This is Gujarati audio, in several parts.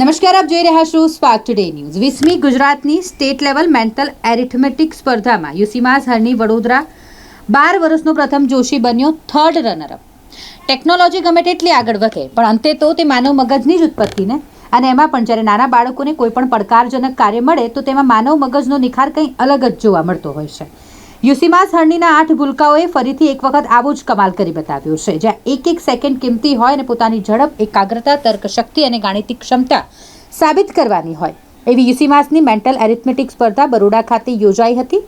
નમસ્કાર, આપ જોઈ રહ્યા છો સ્પાર્ક ટુડે ન્યૂઝ વીસમી ગુજરાતની સ્ટેટ લેવલ મેન્ટલ એરિથમેટિક સ્પર્ધામાં યુસીમાસ હરની વડોદરા બાર વર્ષનો પ્રથમ જોશી બન્યો થર્ડ રનરઅપ. ટેકનોલોજી ગમે તેટલી આગળ વધે, પણ અંતે તો તે માનવ મગજની જ ઉત્પત્તિને અને એમાં પણ જ્યારે નાના બાળકોને કોઈ પણ પડકારજનક કાર્ય મળે, તો તેમાં માનવ મગજનો નિખાર કંઈ અલગ જ જોવા મળતો હોય છે. યુસીમાસ હરણીના આઠ ભૂલકાઓએ ફરીથી એક વખત આવો જ કમાલ કરી બતાવ્યો છે, જ્યાં એક એક સેકન્ડ કિંમતી હોય અને પોતાની ઝડપ, એકાગ્રતા, તર્કશક્તિ અને ગાણિતિક ક્ષમતા સાબિત કરવાની હોય. એવી યુસીમાસની મેન્ટલ એરિથમેટિક સ્પર્ધા બરોડા ખાતે યોજાઈ હતી.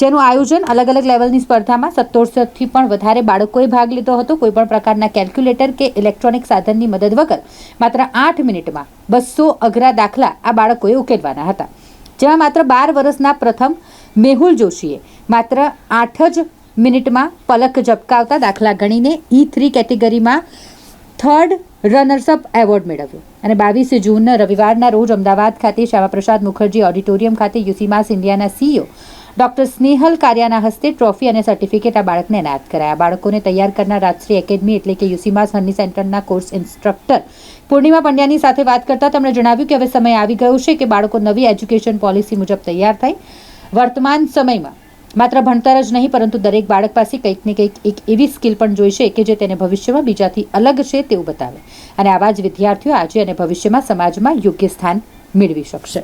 જેનું આયોજન અલગ અલગ લેવલની સ્પર્ધામાં સત્તરસોથી પણ વધારે બાળકોએ ભાગ લીધો હતો. કોઈપણ પ્રકારના કેલ્ક્યુલેટર કે ઇલેક્ટ્રોનિક સાધનની મદદ વગર માત્ર આઠ મિનિટમાં બસો અઘરા દાખલા આ બાળકોએ ઉકેલવાના હતા. જેમાં માત્ર બાર વર્ષના પ્રથમ મેહુલ જોશીએ. માત્ર આઠ જ મિનિટમાં પલક ઝબકાવતા દાખલા ગણીને ઈ થ્રી કેટેગરીમાં થર્ડ રનર્સઅપ એવોર્ડ મેળવ્યો. અને બાવીસ જૂન રવિવારના રોજ અમદાવાદ ખાતે શ્યામાપ્રસાદ મુખર્જી ઓડિટોરિયમ ખાતે યુસીમાસ ઇન્ડિયાના સીઈઓ ડોક્ટર સ્નેહલ કારિયાના હસ્તે ટ્રોફી અને સર્ટિફિકેટ આ બાળકને એનાયત કરાયા. બાળકોને તૈયાર કરનાર રાજશ્રી એકેડમી એટલે કે યુસીમાસ હની સેન્ટરના કોર્સ ઇન્સ્ટ્રક્ટર પૂર્ણિમા પંડ્યાની સાથે વાત કરતા તેમણે જણાવ્યું કે હવે સમય આવી ગયો છે કે બાળકો નવી એજ્યુકેશન પોલિસી મુજબ તૈયાર થાય. વર્તમાન સમયમાં. માત્ર ભણતર જ નહીં, પરંતુ દરેક બાળક પાસે કંઈક ને કંઈક એક એવી સ્કિલ પણ જોઈશે કે જે તેને ભવિષ્યમાં બીજાથી અલગ છે તેવું બતાવે. અને આવા જ વિદ્યાર્થીઓ આજે અને ભવિષ્યમાં સમાજમાં યોગ્ય સ્થાન મેળવી શકશે.